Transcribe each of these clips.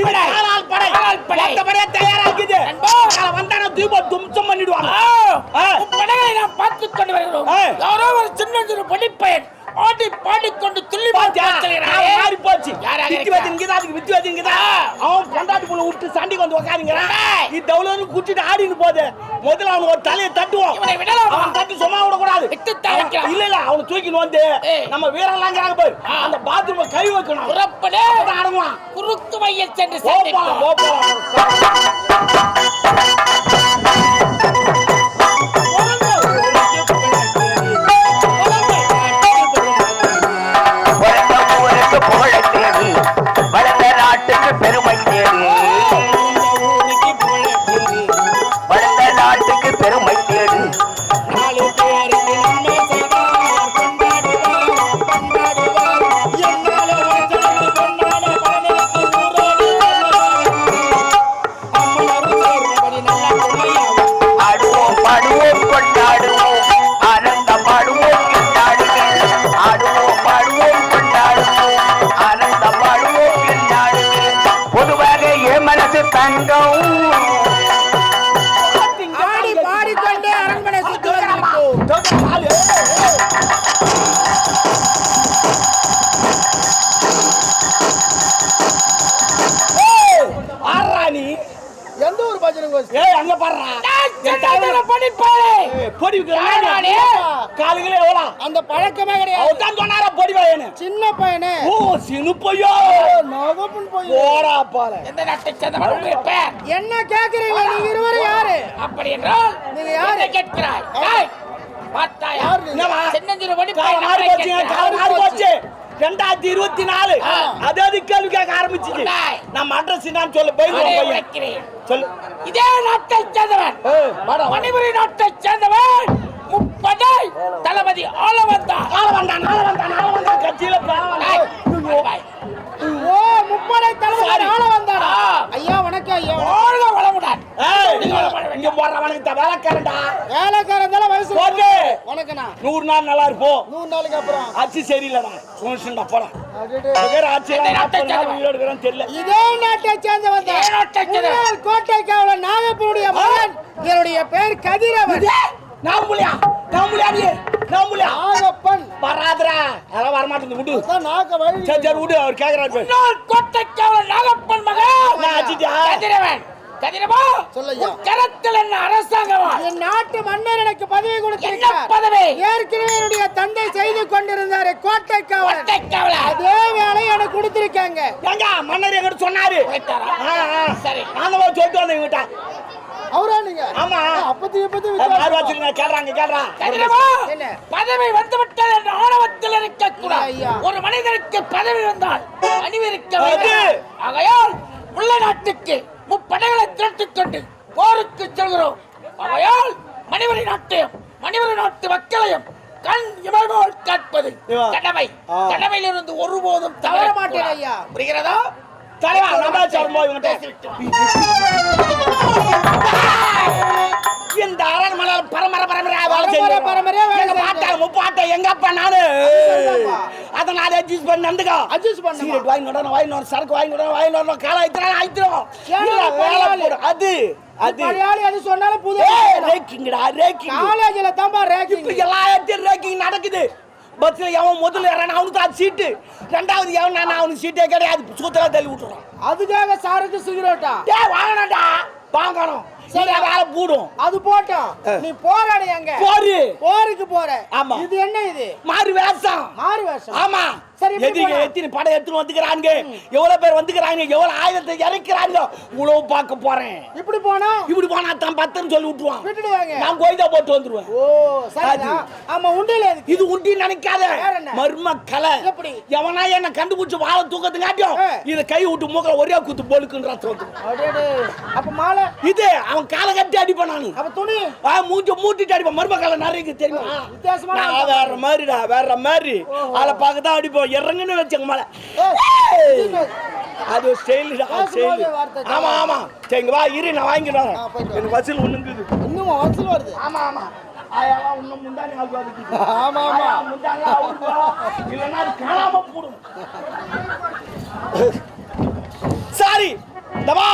காலால் படை. மொத்தப்படியே தயாராக்குது. காலை வந்தானா தீபம் தும்சம் பண்ணிடுவாங்க. பார்த்துக் கொண்டு வருகிறோம். யாரோ ஒரு சின்ன சிறு படிப்பயன் ஆடி பாடிக்கொண்டு துள்ளி மாறி போச்சு. அவன் பொண்டாட்டி புள்ள விட்டு சண்டைக்கு வந்து உக்காருங்கிறான். தவுளன்னு கூட்டிட்டு ஆடின்னு போகுது. முதல்ல அவனுக்கு ஒரு தலையை தட்டுவோம். அவன் தட்டி சும்மா அவன் வைக்கலாம். இல்ல, இல்ல, அவனை தூக்கின்னு வந்து. நம்ம வீரர்லாங்கிறாங்க பாரு. அந்த bathroom-ல கை வைக்கணும். அடங்குவான். குறுக்கு மையில் சென்று போ போலாம், Thank you. தங்கம். ஆடி பாடிக்கொண்டே அரண்மனை ஆடுறா நீ. எந்த ஒரு பஜனை ஏய் அங்க பாடுறா. படிப்பாளே பொடி யாரா நீ? காலுகளே எவ்வளோ அந்த பழக்கமே கிடையாது. அவர் தான் சொன்னாரா பொடி வாயனு சின்ன பையனே. ஓ சினு பொய்யோ நகப்பன் போய் போடா பால. எந்த நாட்டை என்ன கேக்குறீங்க? நீங்க இருவரும் யாரு? அப்படி என்றால் நீங்க யாரை? கேட்கிறாய்? ஏய், பார்த்தாயா? என்னவா? சின்னஞ்சிறு நம்மளை போச்சுங்க கேட்கிறாய். காலம் மாறி போச்சு. ரெண்டாயிரத்தி இருபத்தி நாலு. அதாவது கேள்வி கேட்க ஆரம்பிச்சுச்சு. டேய். நம்ம அட்ரஸ் என்னன்னு சொல்லு போய் பையன். சொல்லு. இதே நாட்டை சேர்ந்தவன். மணிபுரி நாட்டை சேர்ந்தவன். முப்படை தளபதி ஆள வந்தான் நாள வந்தான் நாள வந்தான் நாள வந்தான் கட்சியில. ஓ முப்படை Sorry. ஆள வந்தாரா ஆ. ஐயா வணக்கம் ஐயா. வாழ்க வளமுடன். இங்க போடுறவனுக்கு வேலைக்காரன்டா. வேலைக்காரன் தானே வயசு போட்டு. வணக்கண்ணா நூறு நாள் நல்லா இருப்போம். நூறு நாளுக்கு அப்புறம். ஆட்சி சரியில்லைடா இந்த இருக்கிறான்னு தெரியல. இதே நாட்டை சேர்ந்தவன் கோட்டை காவலர் நாகப்பனுடைய மகன். என்னுடைய பெயர் கதிரவன். நான் புலியா நான் புலியா நீ நான் புலியா நாகப்பன். வராதுடா. அதெல்லாம் வரமாட்டேங்குது. விடு. நாக வழி சரி சரி விடு. அவர் கேக்குறாரு பாரு. முன்னாள் கோட்டைக்காவலர் நாகப்பன் மகன் நான் அடிச்சிட்டா? கதிரவன். கதிரவா? சொல்லையா. உன் கரத்தில் என்ன அரசாங்கமா? என் நாட்டு மன்னர் எனக்கு பதவி கொடுத்திருக்கார். பதவி? ஏற்கனவே என்னுடைய தந்தை செய்து கொண்டிருந்தாரு கோட்டை கோட்டைக்காவலர் அதே வேலையை எனக்கு கொடுத்திருக்காங்க. ஏங்க மன்னர் எங்கிட்ட சொன்னாரு. சரி. நான் சொல்லிட்டு வந்தேன் அவரா நீங்க ஆமா. அப்பத்தி கேள்றாங்க கேள்றா கதிரவா என்ன? பதவி வந்துவிட்டது என்ற ஆணவத்தில் இருக்க கூடாது. ஒரு மனிதனுக்கு பதவி வந்தால் அணிவிருக்க. வேண்டும் ஆகையால் உள்ள நாட்டுக்கு முப்படைகளை திரட்டிக் கொண்டு போருக்கு செல்கிறோம் ஆகையால் மணிவரி நாட்டையும் மணிவரி நாட்டு மக்களையும் கண் இமைபோல் காட்பது. கடமை. கடமையிலிருந்து ஒருபோதும் தவற மாட்டேன் ஐயா. புரிகிறதா தலைவா சார்போம் இவங்கிட்ட. இந்த அரண்மனையில் பரம்பரை பரம்பரையா வேலை செய்யணும். பரம்பரையா வேலை எங்க பாட்டா முப்பாட்டா எங்க அப்பா நானு? சொல்லுப்பா. அதனால அட்ஜஸ்ட் பண்ணி நடந்துக்கோ. Adjust பண்ணுமா? சிகரெட் வாங்கி விடணும் வாங்கி விடணும் சரக்கு வாங்கி விடணும் வாங்கி விடணும் காலை ஆயிடுறோம் ஆயிடுறோம் வேலை அது அது. மலையாளி அது சொன்னாலும் புது ஏய் ரேக்கிங்கடா ரேக்கிங் காலேஜ்ல தான்பா ரேக்கிங் இப்ப எல்லா இடத்தையும் ரேக்கிங் நடக்குது. பஸ்ல எவன் முதல்ல ஏறான அவனுக்கு தான் சீட்டு. ரெண்டாவது எவன் நான் அவனுக்கு சீட்டே கிடையாது. சூத்திர தள்ளி விட்டுறான். அதுக்காக சாருக்கு சிகரெட்டா? டேய் வாங்கணும்டா வாங்கணும். சரி. வேலை கூடும் அது போட்டோம். நீ போராடு எங்க? போரு. போருக்கு போற. ஆமா. இது என்ன இது? மாறு வேஷம். மாறு வேஷம். ஆமா. சரி, போனா? எத்தனை படை எடுத்துன்னு வந்துக்கிறாங்க எவ்வளவு பேர் வந்துக்கிறாங்க எவ்வளவு ஆயுதத்தை இறக்கிறாங்க உழவு பார்க்க போறேன். இப்படி போனா? இப்படி போனா தான் பத்துன்னு சொல்லி விட்டுருவான். விட்டுடுவாங்க. நான் போட்டு வந்துருவேன். ஓ சரிதான் ஆமா உண்டியல இது உண்டி நினைக்காத? மர்ம கலை எப்படி? எவனா என்ன கண்டுபிடிச்சு வாழ தூக்கத்துக்காட்டியும். இத கை விட்டு மூக்கல ஒரே குத்து அடேடே. அப்ப மாலை? இது அவன் காலை கட்டி அடிப்பான் நானு. அப்ப துணி? ஆ மூஞ்சி மூட்டிட்டு அடிப்பான். மர்ம கலை நிறைய தெரியுமா? ஆட்டம். வேற மாதிரிடா வேற மாதிரி. அதை பார்க்க தான் அடிப்போம் இறங்குன்னு வச்சுக்க மேல. அது ஸ்டைலு வார்த்தை ஆமா ஆமா. சரி இங்க வா இரு நான் வாங்கிடுறேன். எனக்கு வசூல் ஒண்ணுங்குது. இன்னும் வசூல் வருது? ஆமா ஆமா. ஆயாலாம் இன்னும் முந்தானி ஆள் வருது ஆமா ஆமா. முந்தானி? இல்லைன்னா அது காணாம போடும். சாரி தவா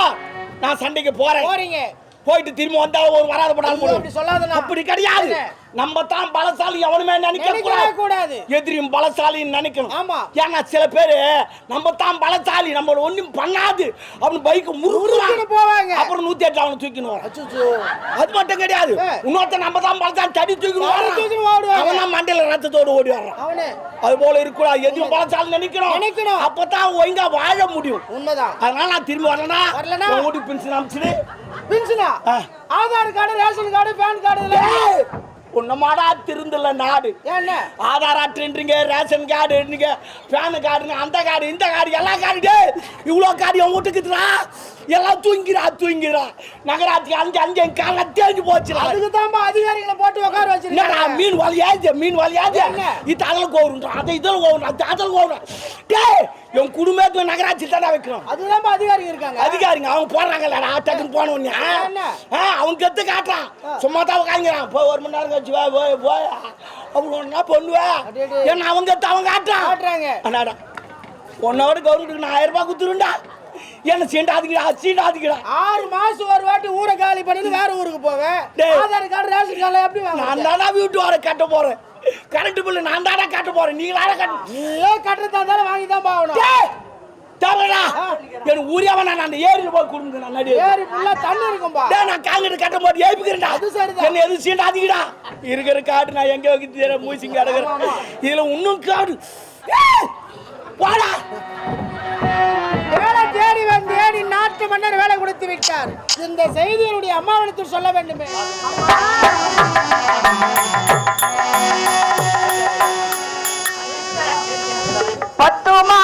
நான் சண்டைக்கு போறேன். போறீங்க. போயிட்டு திரும்ப வந்தாலும் ஒரு வராத போடாலும் அப்படி சொல்லாதண்ணா. அப்படி கிடையாது? நம்ம தான் பலசாலி எவனுமே நினைக்க கூடாது எதிரியும் பலசாலின்னு நினைக்கணும். ஆமா. ஏன்னா சில பேரு நம்ம தான் பலசாலி நம்மள ஒண்ணும் பண்ணாது. அப்படின்னு பைக் முறுக்குன்னு முறுக்குறான் போவாங்க. அப்புறம் நூத்தி எட்டு அவனை. அச்சோ அது மட்டும் கிடையாது. ஏ. இன்னொருத்தன் நம்ம தான் பலசாலி தடி ஓடுவாங்க. அவன் தான் மண்டையில ரத்தத்தோடு ஓடி வர்றான் அவனே. அது போல இருக்கக்கூடாது எதிரும் பலசாலி நினைக்கணும். நினைக்கணும். அப்பதான் ஒழுங்கா வாழ முடியும். உண்மைதான். அதனால நான் திரும்பி வரலனா வரலனா? வீட்டுக்கு பென்ஷன் அனுப்பிச்சிடு பின்சனா ஆ. Aadhaar card ration card PAN card உன்னமாடா திருந்தல நாடு. என்ன? ஆதார் அட்டைன்றீங்க ரேஷன் கார்டுன்றீங்க பேன் கார்டுங்க அந்த கார்டு இந்த கார்டு எல்லா கார்டு இவ்வளோ கார்டு என் வீட்டுக்குதுடா எல்லாம் தூங்கிறா தூங்கிறா நகராட்சி அஞ்சு அஞ்சு என் கால தேஞ்சு போச்சுடா. அதுக்கு தான்பா அதிகாரிகளை போட்டு உட்கார என்னடா வச்சிருக்காங்க மீன் வலியாச்சு மீன் வலியாச்சு? இது அதில் கோவருன்றா அதை இதில் கோவரும் அது அதில் கோவரும் டேய் என் குடும்பத்தில் நகராட்சி தானே வைக்கணும். அதுதான்பா அதிகாரிங்க இருக்காங்க. அதிகாரிங்க அவங்க போடுறாங்கல்லடா டக்குன்னு போன உடனே. என்ன? ஆ, அவன் கத்து காட்டுறான். சும்மா தான் உட்காந்துக்கிறான் போய் ஒரு மணி நேரம் கழிச்சு வா போய் போய் அவங்க என்ன பண்ணுவ? அடேடே. ஏன்னா அவங்க கத்து அவன் காட்டுறான். காட்டுறாங்க. அண்ணாடா உன்னோட கவர்மெண்ட்டுக்கு நான் ஆயிரம் ரூபாய் கொடுத்துருண்டா என்ன சீண்டாதிக்கிறா சீண்டாதிக்கிறா. ஆறு மாசம் ஒரு வாட்டி ஊரை காலி பண்ணிட்டு வேற ஊருக்கு போவேன். ஆதார் கார்டு ரேஷன் கார்டு எப்படி நான் தானே வீட்டு வர கட்ட போறேன். கரண்ட் பில்லு நான் தானே கட்ட போறேன். நீங்களால கட்ட நீயே கட்டுறதா இருந்தாலும் வாங்கி தான் பாக்கணும் டேய், தரடா எனக்கு ஊரியாவ நான் அந்த ஏரியில் போய் கொடுங்க நான் நடி. ஏரி ஃபுல்லா தண்ணி இருக்கும்பா. டேய், நான் காங்கிட்டு கட்டும் போது ஏய்ப்புக்கிறேன்டா அது சரிதான். என்ன எதுவும் சீண்டாதீங்கடா. இருக்கிற காடு நான் எங்க வைக்க தெரியல மூசிங்க அடங்குறேன் இதுல இன்னும் காடு. வாடா வேலை தேடி வந்தேன் நாட்டு மன்னர் வேலை கொடுத்து விட்டார். இந்த செய்தியினுடைய அம்மாவிடத்தில் சொல்ல வேண்டுமே. பத்துமா?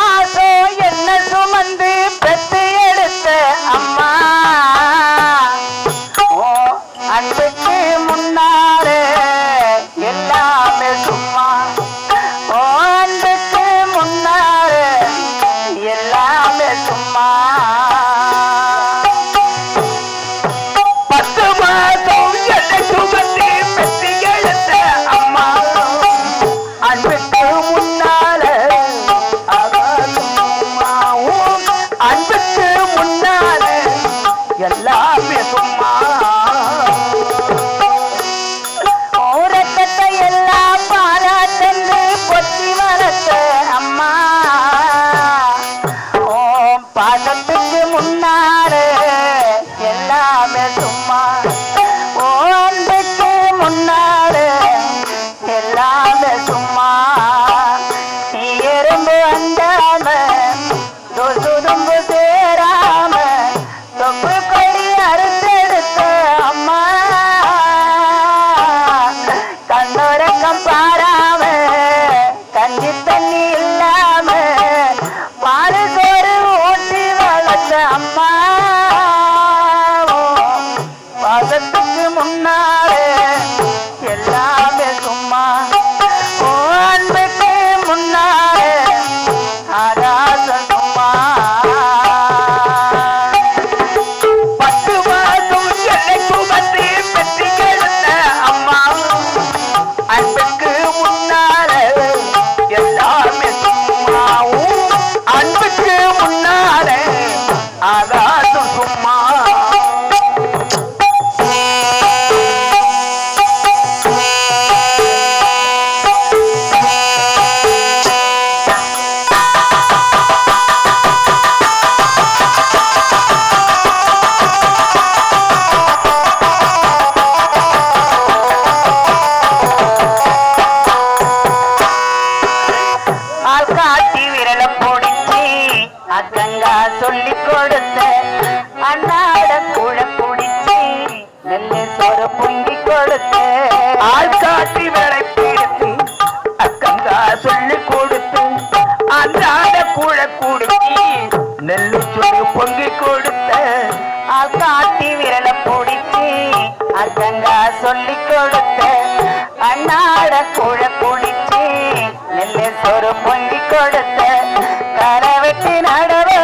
பாசத்து சொல்லி கொடுத்த அண்ணாட கூட குடிச்சி நெல்லு சொரு பொங்கி கொடுத்த கரை வெட்டி நடவே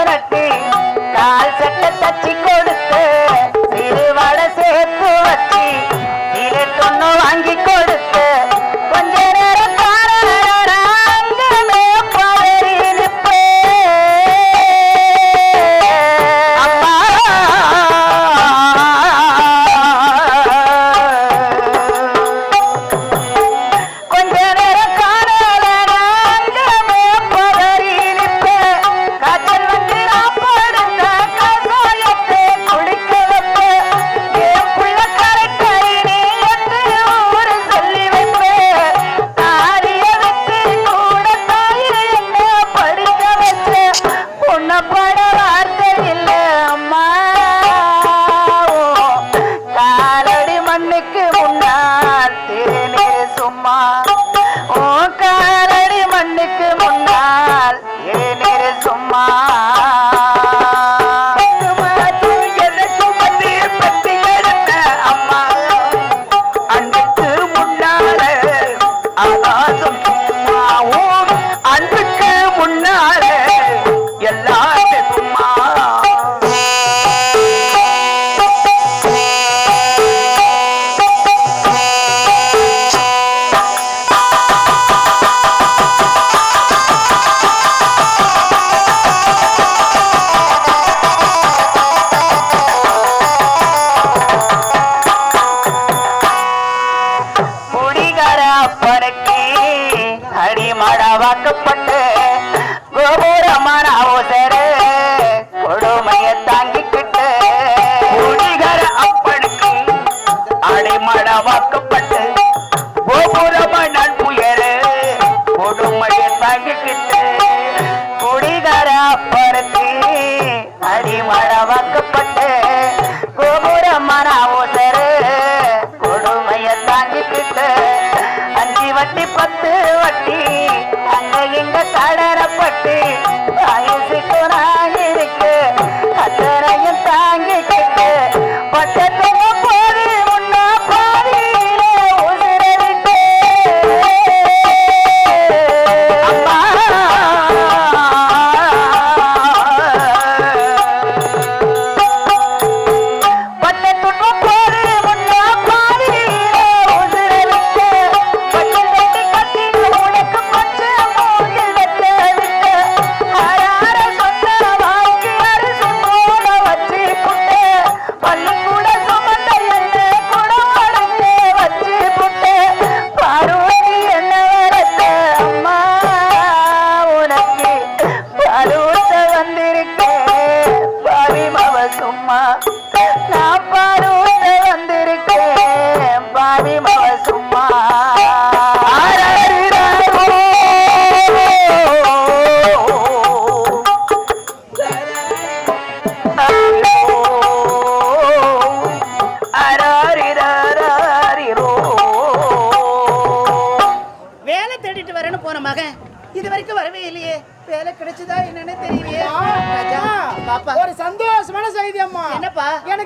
கடறப்பட்டு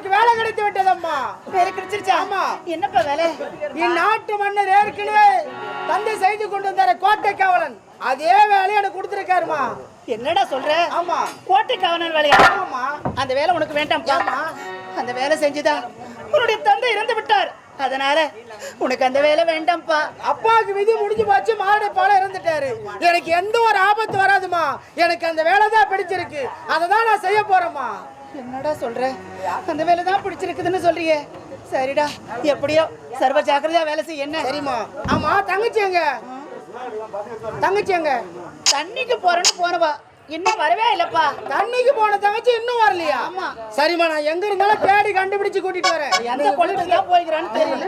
எனக்கு வேலை கிடைத்து விட்டதம்மா. வேலை கிடைச்சிருச்சா ஆமா. என்னப்பா வேலை? இந்நாட்டு மன்னர் ஏற்கனவே தந்தை செய்து கொண்டு வந்தார கோட்டை காவலன் அதே வேலையை எனக்கு கொடுத்துருக்காருமா. என்னடா சொல்ற? ஆமா. கோட்டை காவலன் வேலையா? ஆமா. அந்த வேலை உனக்கு வேண்டாம்ப்பா. ஏம்மா? அந்த வேலை செஞ்சுதா உன்னுடைய தந்தை இறந்து விட்டார். அதனால உனக்கு அந்த வேலை வேண்டாம்ப்பா. அப்பாவுக்கு விதி முடிஞ்சு போச்சு மாரடை பால இறந்துட்டாரு. எனக்கு எந்த ஒரு ஆபத்து வராதுமா. எனக்கு அந்த வேலை தான் பிடிச்சிருக்கு. அதை தான் நான் செய்ய போறேம்மா. என்னடா சொல்ற? அந்த வேலை தான் பிடிச்சிருக்குதுன்னு சொல்றியே. சரிடா எப்படியோ சர்வ ஜாக்கிரதையா வேலை செய்ய என்ன? சரிம்மா. ஆமா தங்கச்சி எங்க? தங்கச்சி எங்க? தண்ணிக்கு போறேன்னு போனவா இன்னும் வரவே இல்லப்பா. தண்ணிக்கு போன தங்கச்சி இன்னும் வரலையா? ஆமா. சரிம்மா நான் எங்க இருந்தாலும் தேடி கண்டுபிடிச்சு கூட்டிட்டு வரேன். எந்த குளத்துக்கு தான் போய்க்கிறான்னு தெரியல.